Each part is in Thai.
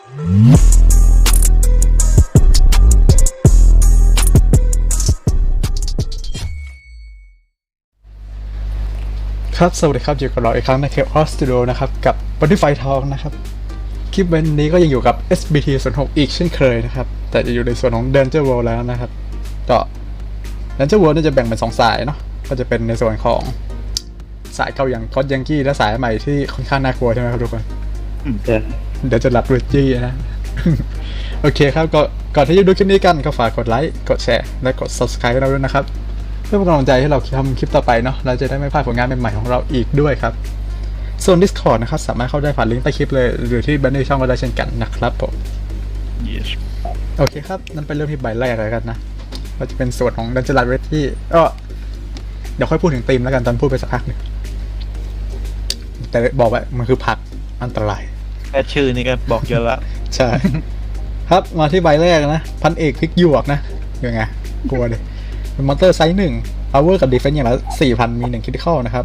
ครับ สวัสดีครับ อยู่กับเราอีกครั้งในเคปออสตูดิโอนะครับ กับบันทึกไฟทองนะครับ คลิปวันนี้ก็ยังอยู่กับ SBT 0 6อีกเช่นเคยนะครับ แต่จะอยู่ในส่วนของ Danger World แล้วนะครับ ก็ Danger World เนี่ยจะแบ่งเป็นสองสายเนาะก็จะเป็นในส่วนของสายเก่าอย่างคอ d ยังกี้และสายใหม่ที่ค่อนข้างน่ากลัวใช่ไหมครับทุกคนอืมใช่ เดี๋ยวจะหลับรูจี้นะ โอเคครับก็ก่อนที่จะดูคลิปนี้กันก็ฝากกดไลค์กดแชร์และกด subscribe ให้เราด้วยนะครับ เพื่อเป็นกำลังใจให้เราทำคลิปต่อไปเนาะเราจะได้ไม่พลาดผลงานใหม่ๆของเราอีกด้วยครับส่วน Discord นะครับสามารถเข้าได้ผ่านลิงก์ใต้คลิปเลย หรือที่บันทึกช่องก็ได้เช่นกันนะครับผม yes โอเคครับ นั่นเป็นเรื่องที่ใบแรกเลยกันนะก็จะเป็นส่วนของดันเจลัดเวทที่ก็เดี๋ยวค่อยพูดถึงธีมแล้วกันตอนพูดไปสักพักหนึ่งแต่บอกไว้มันคือผักอันตราย แค่ชื่อนี่ก็บอกเยอะละใช่ ครับมาที่ใบแรกนะ พันเอกพลิกหยวกนะยังไงกลัวเลยเป็นมอนเตอร์ไซส์หนึ่ง power กับ defense อย่างละสี่พันมีหนึ่งคิดเข้านะครับ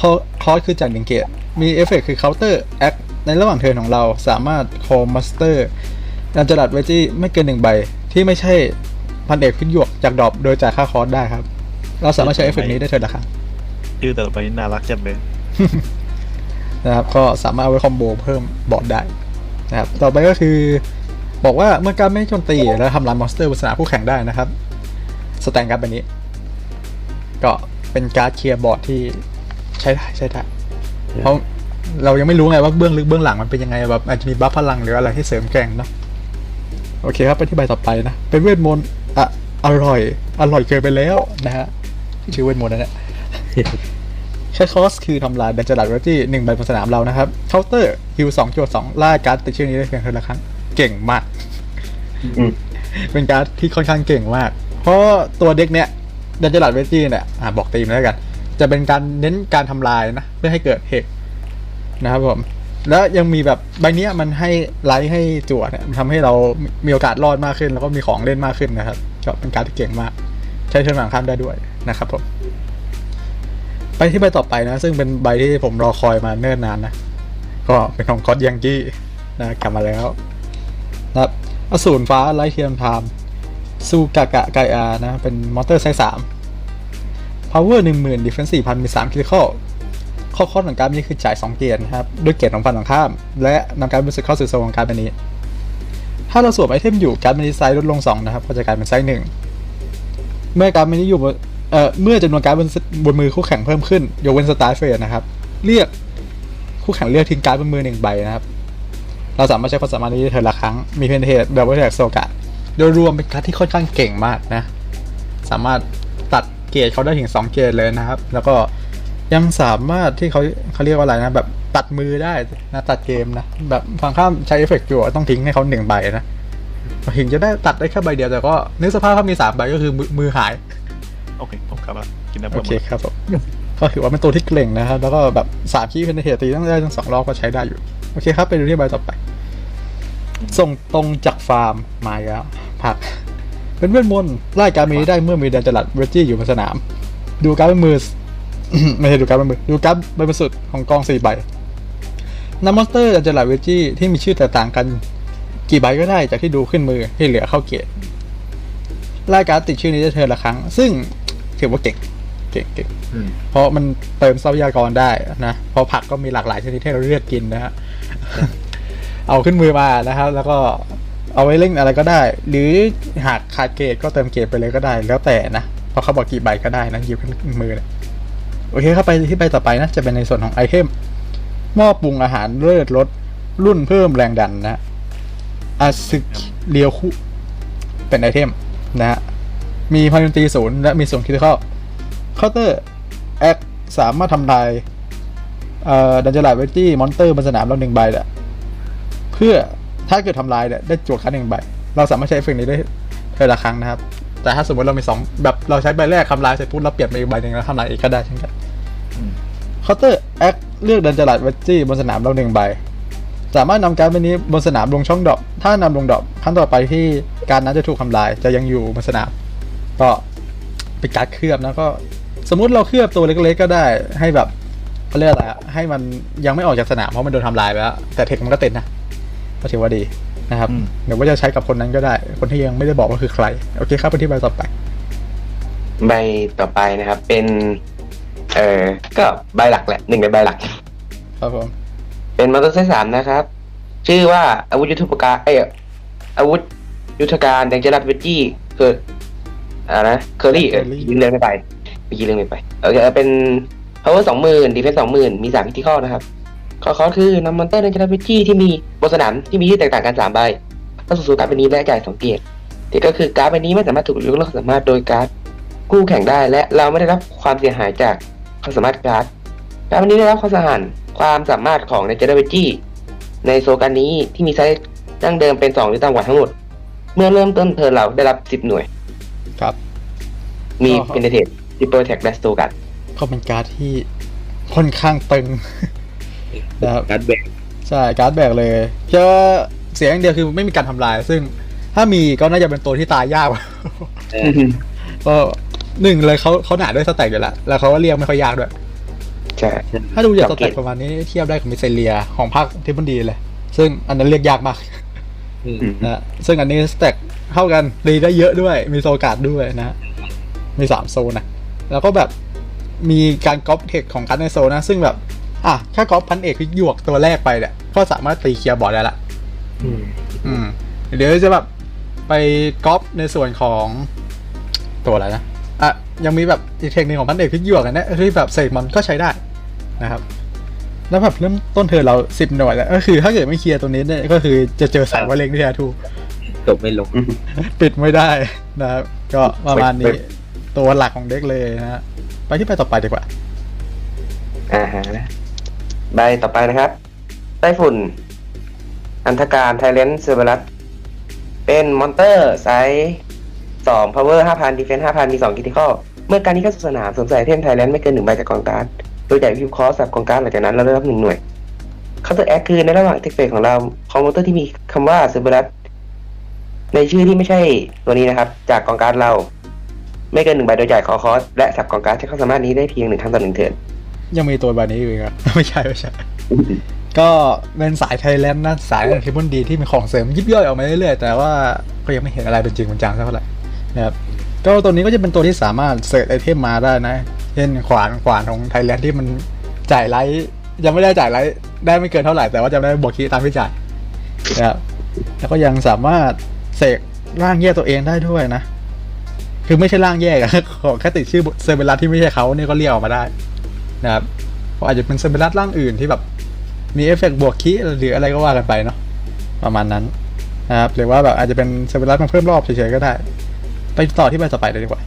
คอคอร์สคือจากหนึ่งเกตมีเอฟเฟกคือ counter act ในระหว่างเทิร์นของเราสามารถ call master ดันจลัดเวจี้ไม่เกินหนึ่งใบ ที่ไม่ใช่พันเอกพลิกหยวกจากดรอปโดยจ่ายค่าคอร์สได้ครับ เราสามารถใช้เอฟเฟกนี้ได้เทิร์นละครั้งชื่อแต่ละไปนี่น่ารักจังเลย นะครับก็สามารถเอาไว้คอมโบเพิ่มบอร์ดได้นะครับต่อไปก็คือบอกว่าเมื่อการไม่โจมตีแล้วทำลายมอนสเตอร์บนสนามผู้แข่งได้นะครับสแตนการ์ดแบบนี้ ก็เป็นการ์ดเคลียร์บอร์ดที่ใช้ได้ใช้ได้เพราะเรายังไม่รู้ไงว่าเบื้องลึกเบื้องหลังมันเป็นยังไงแบบอาจจะมีบัฟพลังหรืออะไรที่เสริมแกร่งเนาะโอเคครับไปที่ใบต่อไปนะ เป็นเวทมนต์อะอร่อย อร่อยเกินไปแล้วนะฮะชื่อเวทมนต์นั่นแหละ ใช้คอสคือทำลายดันจลัดเวจี้หนึ่งใบบนสนามเรานะครับเคาน์เตอร์ฮิวสองจวดสองล่าการ์ดติดชื่อนี้ได้เพียงเท่าละครั้งเก่งมาก เป็นการ์ดที่ค่อนข้างเก่งมาก เพราะตัวเด็กเนี้ยดันจลัดเวจี้เนี่ยอะบอกตีมแล้วกัน จะเป็นการเน้นการทำลายนะเพื่อให้เกิดเหตุนะครับผมแล้วยังมีแบบใบเนี้ยมันให้ไลท์ให้จั่วเนี่ยมันทำให้เรามีโอกาสรอดมากขึ้น แล้วก็มีของเล่นมากขึ้นนะครับก็เป็นการ์ดที่เก่งมาก ใช้เทิร์นหลังข้ามได้ด้วยนะครับผม ไปที่ใบต่อไปนะ ซึ่งเป็นใบที่ผมรอคอยมาเนิ่นนานนะ ก็เป็นของคอสยังกี้นะกลับมาแล้วนะครับอสูรฟ้าไลท์เทียมไทม์ซูกากะไกอานะ เป็นมอเตอร์ไซส์สาม power หนึ่งหมื่น defense สี่พันมีสาม critical ข้อข้อของการนี้คือจ่าย2เกียร์นะครับ ด้วยเกียร์ของฝั่งตรงข้าม และนำการรู้สึกเข้าสู่โซนของการดใบนี้ ถ้าเราสวมไอเทมอยู่การดใบนี้ไซส์ลดลง2นะครับก็จะกลายเป็นไซส์หนึ่งเมื่อการดใบนี้อยู่ เอ่อเมื่อจำนวนการดบนบนมือคู่แข่งเพิ่มขึ้นยกเว้นสตาร์เฟสนะครับ เรียกคู่แข่งเลือกทิ้งการ์ดบนมือหนึ่งใบนะครับ เราสามารถใช้ความสามารถนี้ได้เทิร์นละครั้ง มีเพนเทสแบบว่าแทกโซกะโดยรวมเป็นการ์ดที่ค่อนข้างเก่งมากนะ สามารถตัดเกรดเขาได้ถึง 2 เกรดเลยนะครับ แล้วก็ยังสามารถที่เขาเขาเรียกว่าอะไรนะแบบตัดมือได้นะตัดเกมนะแบบฝั่งข้ามใช้เอฟเฟกต์อยู่ต้องทิ้งให้เขาหนึ่งใบนะถึงจะได้ตัดได้แค่ใบเดียวแต่ก็นึกสภาพถ้ามีสามใบก็คือมือมือหาย โอเคผมกลับมากินน้ำปโอลาหเคมึกครับผมก็ถือว่าเป็นตัวที่เก่งนะครับ แล้วก็แบบสามขี้เป็นเหตุตีตั้งได้ทั้งสองรอบก็ใช้ได้อยู่ โอเคครับ ไปดูที่ใบต่อไป ส่งตรงจากฟาร์มมาอีกแล้วผัก เป็นเวทมนต์ไล่การมีได้เมื่อมีแดนจลัดเวจี้อยู่บนสนาม ดูการดเป็นมือไม่ใช่ดูการดเป็นมือ ดูการดใบบนสุดของกองสี่ใบนำมอนสเตอร์แดนจลัดเวจี้ที่มีชื่อแตกต่างกัน กี่ใบก็ได้จากที่ดูขึ้นมือที่เหลือเข้าเกตไล่การดติดชื่อนี้ได้เทิร์นละครั้ง ซึ่ง ถือว่าเก่งเก่งเก่งอืมเพราะมันเติมทรัพยากรได้นะเพราะผักก็มีหลากหลายชนิดให้เราเลือกกินนะฮะเอาขึ้นมือมานะครับ แล้วก็เอาไว้เล่นอะไรก็ได้ หรือหากขาดเกรดก็เติมเกรดไปเลยก็ได้ แล้วแต่นะเพราะเขาบอกกี่ใบก็ได้นะหยิบขึ้นมือเลยโอเคครับไปที่ใบต่อไปนะ จะเป็นในส่วนของไอเทมหม้อปรุงอาหารเลือดลดรุ่นเพิ่มแรงดันนะอาซึเรียวคุเป็นไอเทมนะฮะ มีพลังตีศูนย์และมีส่วนคิดเข้าเคาน์เตอร์แอคสามารถทำลายดันเจลาเวจี้มอนเตอร์บนสนามเราหนึ่งใบแหละเพื่อถ้าเกิดทำลายเนี่ยได้จวดคันหนึ่งใบ เราสามารถใช้เอฟเฟกต์นี้ได้เท่ละครั้งนะครับ แต่ถ้าสมมติเรามีสองแบบเราใช้ใบแรกทำลายเสร็จปุ๊บเราเปลี่ยนไปอีกใบหนึ่งแล้วทำลายอีกก็ได้เช่นกันเคาน์เตอร์แอคเลือกดันเจลาเวจี้บนสนามเราหนึ่งใบสามารถนำการดใบนี้บนสนามลงช่องดอปถ้านำลงดอปครั้งต่อไปที่การนั้นจะถูกทำลายจะยังอยู่บนสนาม ก็เป็นการดเคลือบนะก็สมมุติเราเคลือบตัวเล็กๆก็ได้ให้แบบเขาเรียกอะไรอะให้มันยังไม่ออกจากสนามเพราะมันโดนทำลายไปแล้วแต่เทคมันก็ติดนะก็ถือว่าดีนะครับอืมหรือว่าจะใช้กับคนนั้นก็ได้ คนที่ยังไม่ได้บอกว่าคือใคร โอเคครับไปที่ใบต่อไปใบต่อไปนะครับ เป็น เอ่อก็ใบหลักแหละหนึ่งในใบหลัก ครับผมเป็นมอเตอร์ไซค์สามนะครับ ชื่อว่าอาวุธยุทโธปกรณ์เอ้ยอาวุธยุทธการแดงเจนัทเวจจี้คื ออ่านะเคอรี่เออยิงเรื่องไม่ไปเมื่อกี้เรื่องไม่ไปโอเคเอาเป็น power สองหมื่นดีเฟนส์สองหมื่นมีสามพิธีข้อนะครับข้อข้อคือนำมอนเตอร์แดงเจนัทเวจจี้ที่มีบนสนามที่มีที่แตกต่างกันสามใบเข้าสู่โซการ์ดใบนี้และจ่ายสองเกียรติที่ก็คือการ์ดใบนี้ไม่สามารถถูกยกเลิกความสามารถโดยการ์ดคู่แข่งได้และเราไม่ได้รับความเสียหายจากความสามารถการ์ดการวันนี้ได้รับความสหันความสามารถของในเจเดเวจี้ในโซการนี้ที่มีไซส์ดั้งเดิมเป็น2หรือต่ำกว่าทั้งหมด เมื่อเริ่มต้นเทิร์นเราได้รับ 10 หน่วย ครับ มีอ๋อเพนเทตดิเปอร์แท็กและสโตกัดก็เป็นการ์ดที่ค่อนข้างตึง นะครับ การ์ดแบกใช่การ์ดแบกเลยเชื่อว่าเสียอย่างเดียวคือไม่มีการทำลาย ซึ่งถ้ามีก็น่าจะเป็นตัวที่ตายยากกว่าก็หนึ่งเลยเขาเขาหนาด้วยสแต็กอยู่แล้วแล้วเขาก็เรียกไม่ค่อยยากด้วย ใช่ ถ้าดูจากสสังเกแต็ตกประมาณนี้เทียบได้กับมิเซเลียของภาคเทปบันดีเลย ซึ่งอันนั้นเรียกยากมากอืม นะซึ่งอันนี้สแต็กเท่ากันรีได้เยอะด้วย มีโซการ์ดด้วยนะ มีสามโซนนะ แล้วก็แบบมีการก๊อปเทคของการ์ดในโซนนะ ซึ่งแบบ อะแค่ก๊อปพันเอกที่หยวกตัวแรกไปเนี่ยก็สามารถตีเคลียร์บอร์ดได้ละอืมเดี๋ยวจะแบบไปก๊อปในส่วนของตัวอะไรนะอะยังมีแบบอีกเทคนิคของพันเอกที่หยวกกันนะที่แบบเสกมันก็ใช้ได้นะครับ แล้วแบบเริ่มต้นเธอเราสิบหน่วยแล้วก็คือ ถ้าเกิดไม่เคลียร์ตัวนี้เนี่ยก็คือจะเจอสายว่าเล็งที่แท้ทูจบไม่ลงปิดไม่ได้นะครับก็ประมาณเว็นี้บตัวหลักของเด็กเลยนะฮะไปที่ไปต่อไปดีกว่าอ่าฮะใบต่อไปนะครับไต้ฝุ่น อันธการไทเลนเซอร์เบรัสเป็นมอนเตอร์ไซส์สอง power ห้าพันดีเฟนส์ห้าพันมีสองคิติคอลเมื่อการนี้เข้าสู่สนามสวมใส่ไอเทมไทเลนไม่เกินหนึ่งใบจากกองการ์ด โดยจ่ายวิวคอสจากกองการ์ดหลังจากนั้นเราได้รับหนึ่งหน่วยเคาน์เตอร์แอคคือในระหว่างเทคเฟกของเราของมอนเตอร์ที่มีคำว่าเซอร์เบรัสในชื่อที่ไม่ใช่ตัวนี้นะครับ จากกองการ์ดเราไม่เกินหนึ่งใบโดยจ่ายคอคอสและสับกองการ์ดใช้ความสามารถนี้ได้เพียงหนึ่งครั้งต่อหนึ่งเทิร์นยังมีตัวใบนี้อยู่อีกครับไม่ใช่ไม่ใช่ก็เป็นสายไทยแลนด์นะสายเทปบนดีที่มีของเสริมยิบย่อยออกมาเรื่อยๆแต่ว่าก็ยังไม่เห็นอะไรเป็นจริงเป็นจังสักเท่าไหร่นะครับก็ตัวนี้ก็จะเป็นตัวที่สามารถเสิร์ชไอเทมมาได้นะ เช่นขวานขวานของไทยแลนด์ที่มันจ่ายไลท์ยังไม่ได้จ่ายไลท์ได้ไม่เกินเท่าไหร่แต่ว่าจะได้บวกคีตามที่จ่ายนะครับแล้วก็ยังสามารถเสกร่างแยกตัวเองได้ด้วยนะ คือไม่ใช่ร่างแยกอะขอแค่ติดชื่อเซอร์เบลัสที่ไม่ใช่เขาเนี่ยก็เรียกออกมาได้นะครับเพราะอาจจะเป็นเซอร์เบลัสร่างอื่นที่แบบมีเอฟเฟกต์บวกคีหรืออะไรก็ว่ากันไปเนาะประมาณนั้นนะครับหรือว่าแบบอาจจะเป็นเซอร์เบลัสมาเพิ่มรอบเฉยๆก็ได้ ไปต่อที่ใบต่อไปเลยดีกว่า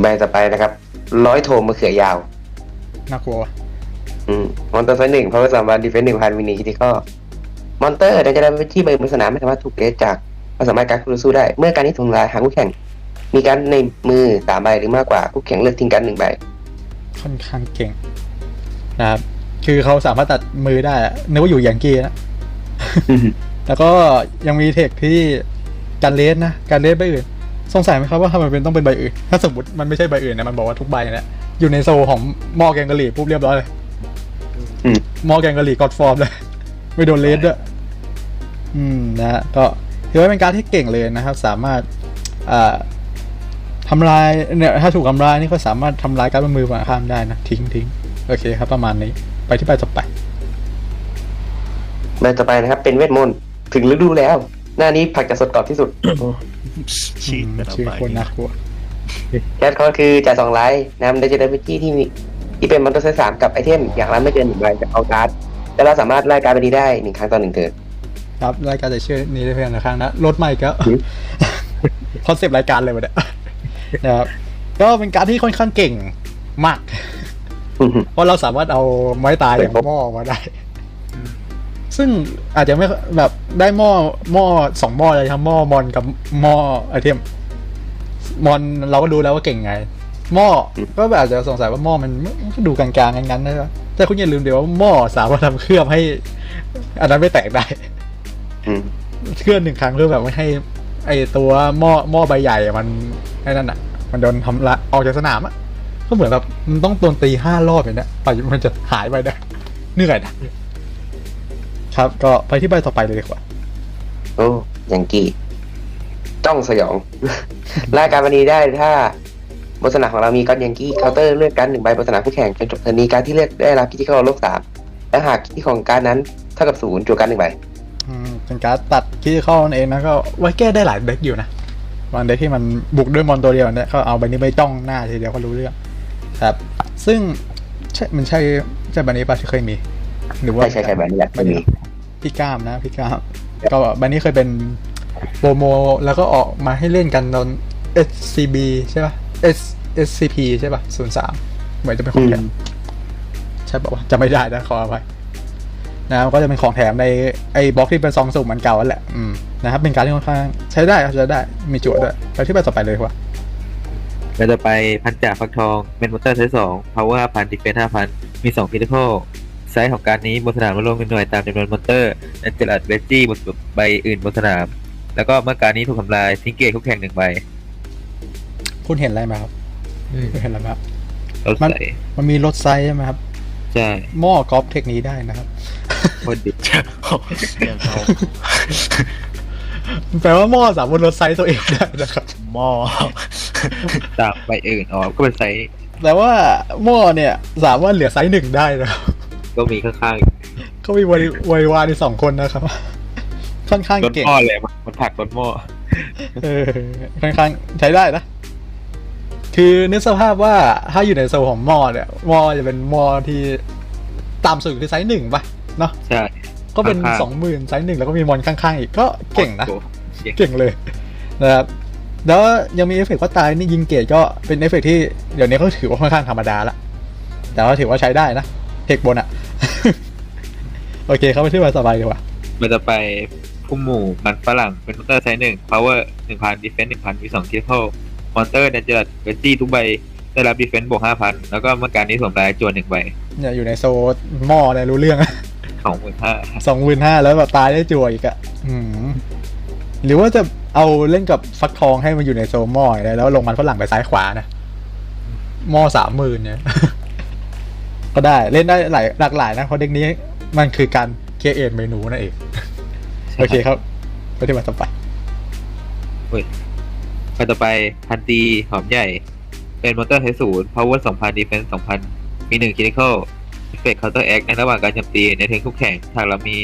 ใบต่อไปนะครับ ร้อยโทมมะเขือยาว น่ากลัวว่ะอืมมอนเตอร์ไซส์หนึ่งเพราะว่าสามารถดีเฟนส์หนึ่งพันมินิคิติคอมอนเตอร์ในจะได้ที่ใบบนสนามไม่สามารถถูกเลสจากความสามารถการคู่ต่อสู้ได้ เมื่อการนี้ถูกทำลายหากคู่แข่ง มีการดในมือสามใบหรือมากกว่าคู่แข่งเลือกทิ้งการดหนึ่งใบ ค่อนข้างเก่งนะครับ คือเขาสามารถตัดมือได้อะนึกว่าอยู่อย่างกี้นะ แล้วก็ยังมีเทคที่การเลสนะ การเลสใบอื่น สงสัยไหมครับว่าทำไมเป็นต้องเป็นใบอื่น ถ้าสมมติมันไม่ใช่ใบอื่นนะมันบอกว่าทุกใบเนี่ยอยู่ในโซลของหม้อแกงกะหรี่ปุ๊บเรียบร้อยเลยอืมหม้อแกงกะหรี่กอดฟอร์มเลย ไม่โดนเลสด้วยอืมนะฮะก็ถือว่าเป็นการดที่เก่งเลยนะครับ สามารถอ่าทำลายเนี่ยถ้าถูกทำลายนี่ก็สามารถทำลายการดบนมือฝั่งข้ามได้นะทิ้งทิ้งโอเคครับ ประมาณนี้ ไปที่ใบต่อไปใบต่อไปนะครับ เป็นเวทมนต์ถึงฤดูแล้ว หน้านี้ผักจะสดกรอบที่สุด ชีดแต่ละชื่อใบคนน่ากลัวแคทคอร์คือจ่ายสองไลท์นำในจะได้ที่ที่มีที่เป็นมอนเตอร์ไซส์สามกับไอเทม อย่างละไม่เกินหนึ่งใบจากเอาการ์ดและเราสามารถไล่การ์ดไปนี้ได้หนึ่งครั้งต่อหนึ่งเทิร์นครับรายการจะชื่อนี้ได้เพียงหนึ่งครั้งนะรถใหม่ก็หืมคอนเซปต์รายการเลยวันเนี้ยนะครับก็เป็นการดที่ค่อนข้างเก่งมาก เพราะเราสามารถเอาไม้ตายอย่างหม้อมาได้ ซึ่งอาจจะไม่แบบได้หม้อหม้อสองหม้อเลยครับหม้อมอนกับหม้อไอเทมมอนเราก็ดูแล้วว่าเก่งไงหม้อก็แบบอาจจะสงสัยว่าหม้อมันก็ดูกลางๆงั้นๆนะแต่คุณอย่าลืมเดี๋ยวว่าหม้อสามารถทำเคลือบให้ อันนั้นไม่แตกได้เคลื่อนหนึ่งครั้งเพื่อแบบไม่ให้ ไอตัวหม้อหม้อใบใหญ่มันไอ้นั่นอะ มันโดนทำละออกจากสนามอะก็เหมือนแบบมันต้องโดนตีห้ารอบอย่างเนี้ยไปมันจะหายไปได้เหนื่อยนะ ครับ ก็ไปที่ใบต่อไปเลยดีกว่า โอ้ยังกี้ ต้องสยอง รายการวันนี้ได้ถ้าบนสนามของเรามีก้อนยังกี้เคาน์เตอร์เลือกการดหนึ่งใบบนสนามผู้แข่งจนจบเทิร์นนี้การดที่เลือกได้รับคิดที่เข้าโลกสามและหากคิดของการดนั้นเท่ากับศูนย์จั่วการดหนึ่งใบอืมเป็นการดตัดที่เข้านั่นเองนะก็ไว้แก้ได้หลายเด็กอยู่นะบางเด็กที่มันบุกด้วยมอนตัวเดียวเนี่ยก็เอาใบนี้ไปจ้องหน้าทีเดียวก็รู้เรื่องครับ ซึ่งใช่มันใช่ใช่ใบนี้ป่ะที่เคยมี หรือว่าใช่ใช่ใช่แบบนี้แหละไม่มี พี่ก้ามนะพี่ก้ามก็ใบนี้เคยเป็นโปรโม แล้วก็ออกมาให้เล่นกันตอน SCB ใช่ป่ะ S SCP ใช่ป่ะศูนย์สามเหมือนจะเป็นของแถมใช่ป่ะวะจำไม่ได้นะขออภัยนะก็จะเป็นของแถมในไอ้บล็อกที่เป็นซองสุ่มมันเก่านั่นแหละอืมนะครับเป็นการที่ค่อนข้างใช้ได้ครับใช้ได้มีจุดด้วยไปที่ใบต่อไปเลยดีกว่าเราจะไปพันจ่าฟักทองเป็นมอเตอร์ไซส์สอง power ห้าพันดิเฟนห้าพันมีสองพิท c ค ไซส์ของการนี้บนสนามลดลงเป็นหน่วยตามจำนวนมอเตอร์และเจลัดเวจจี้บนใบอื่นบนสนาม แล้วก็เมื่อการนี้ถูกทำลายทิ้งเกตคู่แข่งหนึ่งใบคุณเห็นอะไรไหมครับคุณเห็นอะไรไหมครับรถมันใส่มันมีรถไซส์ใช่ไหมครับใช่หม้อกอล์ฟเทคนี้ได้นะครับโคตรดิเรื่องเขาแปลว่าหม้อสามารถลดไซส์ตัวเองได้นะครับหม้อตามใบอื่นอ๋อก็เป็นไซส์แต่ว่าหม้อเนี่ย สามารถเหลือไซส์หนึ่งได้นะครับ ก็มีข้างก็มีวายวายวาในสองคนนะครับ ค่อนข้างๆรถเก่งหม้อเลยมันมันผลักรถหม้อเออค่อนข้างใช้ได้นะคือนึกสภาพว่าถ้าอยู่ในโซนของหม้อเนี่ยหม้อจะเป็นหม้อที่ตามสุดคือไซส์หนึ่งป่ะเนาะใช่ก็เป็นข้างๆสองหมื่นไซส์หนึ่งแล้วก็มีมอนข้างๆอีกก็เก่งนะโอ้โหเก่งเก่งเลยนะครับแล้วยังมีเอฟเฟกต์ว่าตายนี่ยิงเกตก็เป็นเอฟเฟกต์ที่เดี๋ยวนี้เขาถือว่าค่อนข้างธรรมดาละแต่ว่าถือว่าใช้ได้นะ เทคบนอะ โอเคเข้าไปที่วันสบายดีกว่า มันจะไปพุ่มหมู่มันฝรั่งเป็นมอเตอร์ไซส์หนึ่ง power หนึ่งพันดิเฟนหนึ่งพันมีสองคิทเคิลมอเตอร์เดนเจอร์เวจี้ทุกใบได้รับดิเฟนบวกห้าพันแล้วก็เมื่อการนี้สวมรายจวนหนึ่งใบเนี่ยอยู่ในโซนหม้อเนี่ยรู้เรื่องสองหมื่นห้าสองหมื่นห้าแล้วแบบตายได้จั่วอีกอะอืมหรือว่าจะเอาเล่นกับฟักทองให้มันอยู่ในโซนหม้อเลยแล้วลงมันฝรั่งไปซ้ายขวานะหม้อสามหมื่นเนี่ย ก็ได้เล่นได้หลายหลากหลายนะเพราะเด็กนี้มันคือการเคเอทเมนูนั่นเองโอเคครับไปที่วันต่อไปไปต่อไปพันตีหอมใหญ่ เป็นมอเตอร์ไซส์ศูนย์ power สองพันดิเฟนสองพันมีหนึ่งคิทเคิลเอฟเฟกต์เคาน์เตอร์แอคในระหว่างการโจมตีในเทงคู่แข่งหากเรามี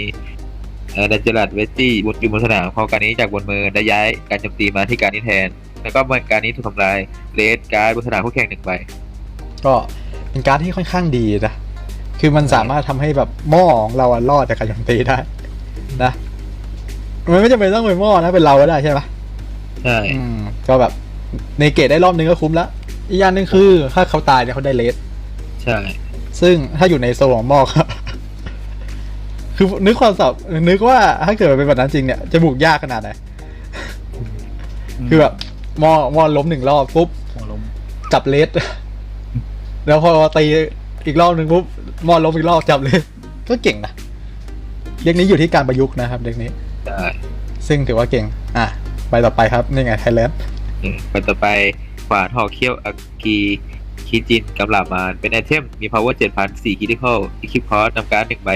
เอ่อเดนเจอร์เวจี้บนอยู่บนสนามพอการนี้จากบนมือได้ย้ายการโจมตีมาที่การนี้แทน แล้วก็เมื่อการนี้ถูกทำลายเลสการ์ดบนสนามคู่แข่งหนึ่งใบก็ เป็นการดที่ค่อนข้างดีนะ คือมันสามารถทำให้แบบหม้อของเราอะรอดจากการโจมตีได้นะ มันไม่จำเป็นต้องเป็นหม้อนะ เป็นเราก็ได้ใช่ไหมใช่อืมก็แบบในเกตได้รอบนึงก็คุ้มละอีกอย่างหนึ่งคือถ้าเขาตายเนี่ยเขาได้เลสใช่ ซึ่งถ้าอยู่ในโซนของหม้อครับคือนึกความสับนึกว่าถ้าเกิดมันเป็นแบบนั้นจริงเนี่ยจะบุกยากขนาดไหนคือแบบหม้อหม้อล้มหนึ่งรอบปุ๊บหัวล้มจับเลส แล้วพอตีอีกรอบหนึ่งปุ๊บหมอล้มอีกรอบจับเลสก็เก่งนะเด็กนี้อยู่ที่การประยุกต์นะครับ เด็กนี้ใช่ซึ่งถือว่าเก่ง อะไปต่อไปครับนี่ไงไทยแลนด์อืมไปต่อไปขวานหอกเขี้ยวอากีคิจินกำลับมารเป็นไอเทมมี power 7,000 4 critical อีคิปคอร์สนำการดหนึ่งใบ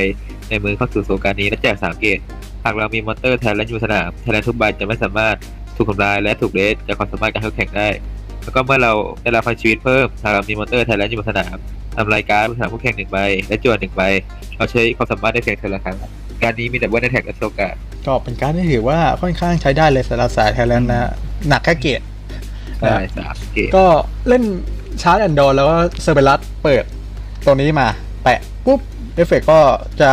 ในมือเข้าสู่โซนการนี้และแจกสามเกตหากเรามีมอนเตอร์แทนและอยู่สนามแทนและทุกใบจะไม่สามารถถูกทำลายและถูกเลสจากความสามารถการเข้าแข่งได้ แล้วก็เมื่อเราได้รับพลังชีวิตเพิ่มหากเรามีมอนเตอร์แทนและอยู่บนสนามทำรายการบนสนามคู่แข่งหนึ่งใบและจวนหนึ่งใบเราใช้ความสามารถได้เพียงเท่าละครั้งการนี้มีแต่ว่าในแท็กและโซกาก็เป็นการดที่ถือว่าค่อนข้างใช้ได้เลยสำหรับสายไทยแลนด์นะฮะหนักแค่เกตใช่สามเกตก็เล่นชาร์จแอนดอร์แล้วก็เซอร์เบลัสเปิดตัวนี้มา แปะปุ๊บเอฟเฟกก็จะ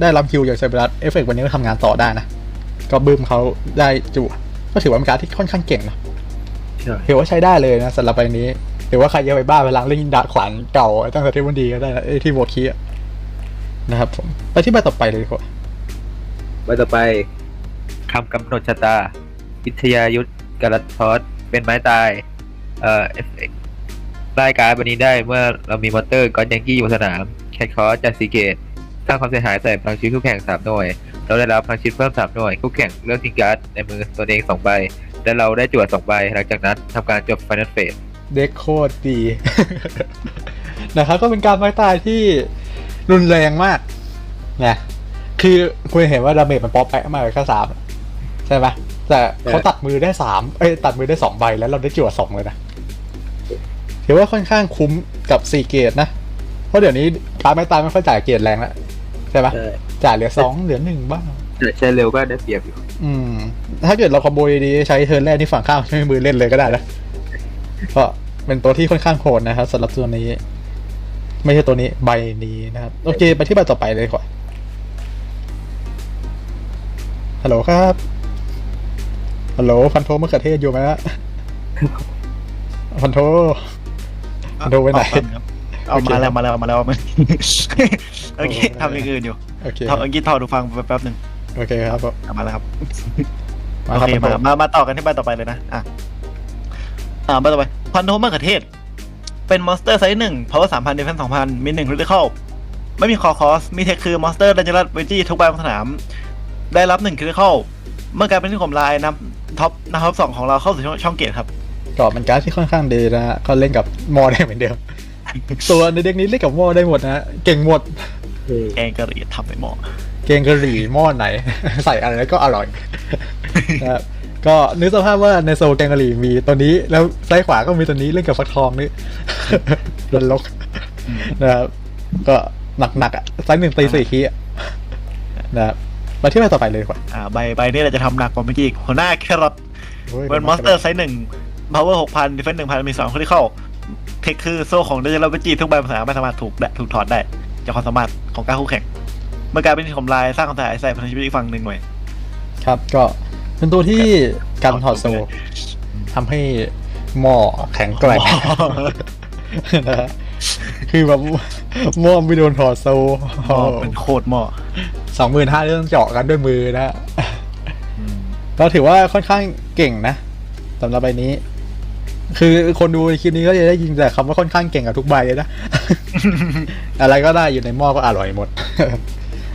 ได้รับคิวจากเซอร์เบลัสเอฟเฟกวันนี้ก็ทำงานต่อได้นะ ก็บึ้มเขาได้จั่วก็ถือว่าเป็นการดที่ค่อนข้างเก่งนะใช่ ถือว่าใช้ได้เลยนะสำหรับใบนี้หรือว่าใครจะไปบ้าไปล้างเล่นดาขวานเก่าตั้งแต่เทวันดีก็ได้นะไอที่โหวตคีอะนะครับผมไปที่ใบต่อไปเลยดีกว่าใบต่อไปคำกำหนดชะตาวิทยายุทธกรัตทอสเป็นไม้ตายเอ่อเอฟเฟกรายการดวันนี้ได้เมื่อเรามีมอเตอร์ก้อนยังกี้อยู่สนาม แคทคอร์สจากซีเกตสร้างความเสียหายใส่พลังชีวิตคู่แข่งสามหน่วย เราได้รับพลังชีวิตเพิ่มสามหน่วยคู่แข่งเลือกทิ้งการ์ดในมือตัวเองสองใบและเราได้จั่วสองใบหลังจากนั้นทำการจบไฟน a ลเฟสเด็กโคตรดี นะครับก็เป็นการไม้ตายที่รุนแรงมากนะคือคุณเห็นว่าดาเมจมันป๊อปแปะมากเลยแค่สามใช่ไหมแต่เขาตัดมือได้สามเอ้ยตัดมือได้สองใบแล้วเราได้จั่วสองเลยนะถือว่าค่อนข้างคุ้มกับสี่เกตนะ เพราะเดี๋ยวนี้ตายไม่ตายไม่ค่อยจ่ายเกตแรงแล้วใช่ไหมใช่ จ่ายเหลือสองเหลือหนึ่งบ้างแต่ใช้เร็วก็ได้เปรียบอยู่ อืม ถ้าเกิดเราคอมโบดีๆใช้เทิร์นแรกที่ฝั่งข้างใช้มือเล่นเลยก็ได้นะก็เป็นตัวที่ค่อนข้างโหดนะครับสำหรับตัวนี้ ไม่ใช่ตัวนี้ใบนี้นะครับ โอเค ไปที่ใบต่อไปเลยก่อนฮัลโหลครับฮัลโหลฟันโทมะเขือเทศอยู่ไหมฮะฟันโทฟันโทไปไหนเอาโอเคมาแล้วมาแล้วมาแล้วมัน โอเคทำอย่างอื่นอยู่โอเคถอดเมื่อกี้ถอดดูฟังแป๊บหนึ่งโอเคครับผมเอามาแล้วครับมาโอครับเคฟันโทมามามาต่อกันที่ใบต่อไปเลยนะอะอ่าใบต่อไปพันโทมะเขือเทศ เป็นมอนสเตอร์ไซส์หนึ่ง power สามพันเดฟเฟนสองพันมีหนึ่งคริติคอลไม่มีคอคอส มีเทคคือมอนสเตอร์ดันเจอร์เวจี้ทุกใบบนสนาม ได้รับหนึ่งคริติคอลเมื่อการเป็นที่ข่มลายนำท็อปนำท็อปสองของเราเข้าสู่ช่องช่องเกตครับก็เป็นการดที่ค่อนข้างดีนะฮะก็เล่นกับมอได้เหมือนเดิม ตัวในเด็กนี้เล่นกับมอได้หมดนะฮะเก่งหมดแกงกะหรี่ทำไปหมอเกงกะหรี่หม้อไหน ใส่อะไรก็อร่อยนะครับก็นึกสภาพว่าในโซลแกงกะหรี่มีตัวนี้ แล้วซ้ายขวาก็มีตัวนี้เล่นกับฟักทองนี่รนลกนะครับก็หนักๆอะซ้ายหนึ่งตีสี่คีย์อะนะครับมาที่ใบต่อไปเลยดีกว่าอ่าใบใบนี้เราจะทำหนักกว่าเมื่อกี้อีกหัวหน้าแครอทโอ้ยเป็นมอนสเตอร์ไซส์หนึ่ง power หกพัน defense หนึ่งพันมีสองคริติคอล เทคคือโซ่ของเดนเจอร์เวจี้ทุกใบภาษาไม่สามารถถูกได้ถูกถอดได้ จากความสามารถของการคู่แข่งเมื่อการเป็นที่ทำลายสร้างความเสียหายใส่พลังชีวิตอีกฝั่งหนึ่งหน่วยครับก็เป็นตัวที่การถอดโซลทำให้หม้อแข็งแกร่งนะฮะคือแบบหม้อไม่โดนถอดโซลหม้อเป็นโคตรหม้อสองหมื่นห้าเรื่องเจาะกันด้วยมือนะฮะเราถือว่าค่อนข้างเก่งนะสำหรับใบนี้ คือคนดูคลิปนี้ก็จะได้ยินแต่คำว่าค่อนข้างเก่งกับทุกใบเลยนะ อะไรก็ได้อยู่ในหม้อก็อร่อยหมด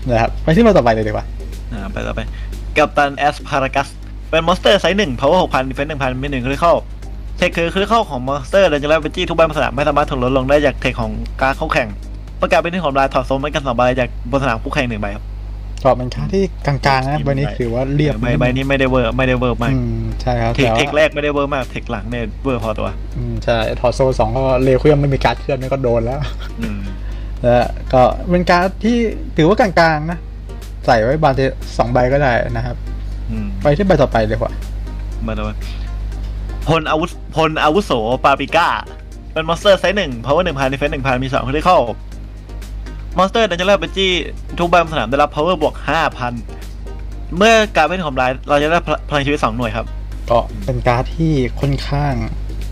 นะครับไปที่มาต่อไปเลยดีกว่าอ่าไปต่อไปกัปตันแอสพารากัสเป็นมอนสเตอร์ไซส์หนึ่ง power หกพัน defense หนึ่งพันมีหนึ่งคริติคอลเทคคือคริติคอลของมอนสเตอร์เดนเจอร์เวจี้ทุกใบภาษาไม่สามารถถูกลดลงได้จากเทคของการเข้าแข่งเมื่อการเป็นที่ทำลายถอดโซ่ไม่กันสองใบจากบนสนามคู่แข่งหนึ่งใบครับ ก็เป็นค่าที่กลางๆนะใบนี้ถือว่าเรียบใบใบนี้ไม่ได้เวอร์ไม่ได้เวอร์มากอืมใช่ครับเทคแต่ว่าเทคแรกไม่ได้เวอร์มากเทคหลังเนี่ยเวอร์พอตัวอืมใช่ถอดโซลสองก็เลวเครื่องไม่มีการดเคลื่อนนี่ก็โดนแล้วอืมนะฮะก็เป็นการดที่ถือว่ากลางๆนะใส่ไว้บานเทสองใบก็ได้นะครับอืมไปที่ใบต่อไปเลยดีกว่ามาดูพลอาวุธพลอาวุโสปาปิก้าเป็นมอนสเตอร์ไซส์หนึ่ง power หนึ่งพัน defense หนึ่งพันมีสองคริติคอล มอนสเตอร์ดันเจอร์เบจี้ทุกใบบนสนามได้รับ power บวกห้าพันเมื่อการเป็นทำลาย เราจะได้พลังชีวิตสองหน่วยครับ ก็เป็นการดที่ค่อนข้าง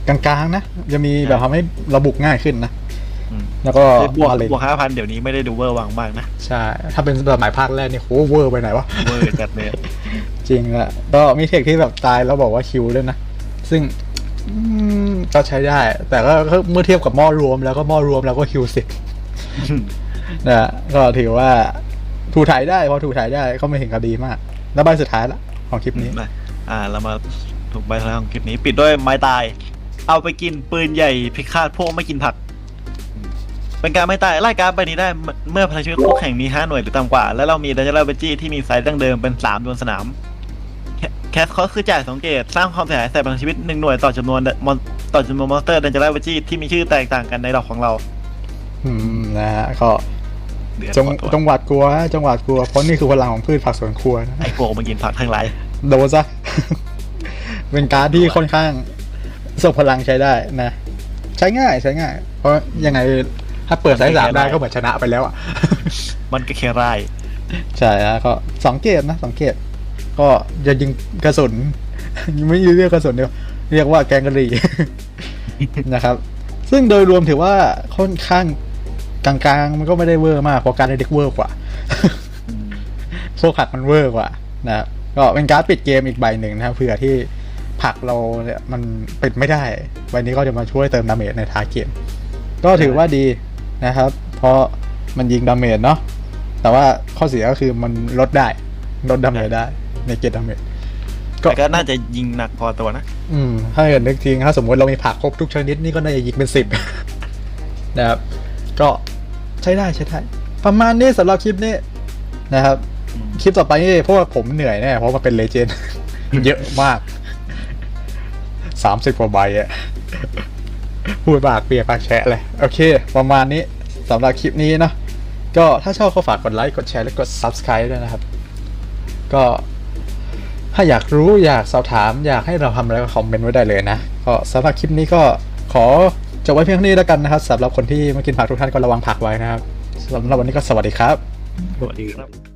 กลางๆนะ จะมีแบบทำให้ระบุง่ายขึ้นนะอืมแล้วก็บวกมาเลยบวกห้าพันเดี๋ยวนี้ไม่ได้ดูเวอร์วังมากนะ ใช่ ถ้าเป็นสมัยภาคแรกนี่โหเวอร์ไปไหนวะ เวอร์จัดเลยจริงอะก็มีเทคที่แบบตายแล้วบอกว่าคิวด้วยนะ ซึ่งอืมก็ใช้ได้ แต่ก็ก็เมื่อเทียบกับหม้อรวมแล้วก็หม้อรวมแล้วก็คิวสิบ นะฮะก็ถือว่าถูถ่ายได้พอถูถ่ายได้ก็ไม่เห็นคดีมาก แล้วใบสุดท้ายละของคลิปนี้นะอ่าเรามาถูกใบท้ายของคลิปนี้ ปิดด้วยไม้ตาย เอาไปกินปืนใหญ่พิฆาตพวกไม่กินผัก เป็นการไม่ตายไล่การดใบนี้ได้เมื่อเมื่อพลังชีวิตคู่แข่งมี5หน่วยหรือต่ำกว่า และเรามีดันเจอร์เบจี้ที่มีไซส์ดั้งเดิมเป็น3ดวงสนามแคสคอสคือจ่ายสองเกตสร้างความเสียหายใส่พลังชีวิต1หน่วยต่อจำนวนมอนต่อจำนวนมอนสเตอร์ดันเจอร์เบจี้ที่มีชื่อแตกต่างกันในดอกของเรา อืมนะฮะก็ เดือดจงพอตัวจงหวาดกลัวฮะจงหวาดกลัว เพราะนี่คือพลังของพืชผักสวนครัวนะไอ้พวกมากินผักทั้งหลายโดนซะ เป็นการ์ดที่ค่อนข้างส่งพลังใช้ได้นะ ใช้ง่ายใช้ง่าย เพราะยังไงถ้าเปิดสายสามได้ก็เหมือนชนะไปแล้วอะ มันก็แค่ไร่ใช่ฮะก็สองเกตนะสองเกตก็จะยิงกระสุน ไม่เรียกกระสุนเดียวเรียกว่าแกงกะหรี่ นะครับ ซึ่งโดยรวมถือว่าค่อนข้าง กลางๆ มันก็ไม่ได้เวอร์มากเพราะการในเด็กเวอร์กว่าพวกผักมันเวอร์กว่านะครับก็เป็นการดปิดเกมอีกใบหนึ่งนะครับเผื่อที่ผักเราเนี่ยมันปิดไม่ได้ใบนี้ก็จะมาช่วยเติมดาเมจในท้ายเกม ก็ถือว่าดีนะครับ เพราะมันยิงดาเมจเนาะแต่ว่าข้อเสียก็คือมันลดได้ ลดดาเมจได้ในเกตดาเมจก็แต่ก็น่าจะยิงหนักพอตัวนะ อืม ถ้าเกิดนึกจริงถ้าสมมติเรามีผักครบทุกชนิดนี่ก็น่าจะยิงเป็นสิบนะครับ ก็ใช้ได้ใช้ได้ประมาณนี้สำหรับคลิปนี้นะครับ คลิปต่อไปนี่เพราะว่าผมเหนื่อยแน่เพราะมันเป็นเลเจนด์เยอะมากสามสิบกว่าใบอะพูดปากเปียกปากแฉะเลย โอเค ประมาณนี้สำหรับคลิปนี้เนอะก็ถ้าชอบก็ฝากกดไลค์กดแชร์และกด Subscribe ด้วยนะครับ ก็ถ้าอยากรู้อยากสอบถาม อยากให้เราทำอะไรก็คอมเมนต์ไว้ได้เลยนะ ก็สำหรับคลิปนี้ก็ขอ จบไว้เพียงเท่านี้แล้วกันนะครับสำหรับคนที่มากินผักทุกท่านก็ระวังผักไว้นะครับสำหรับวันนี้ก็สวัสดีครับ สวัสดีครับ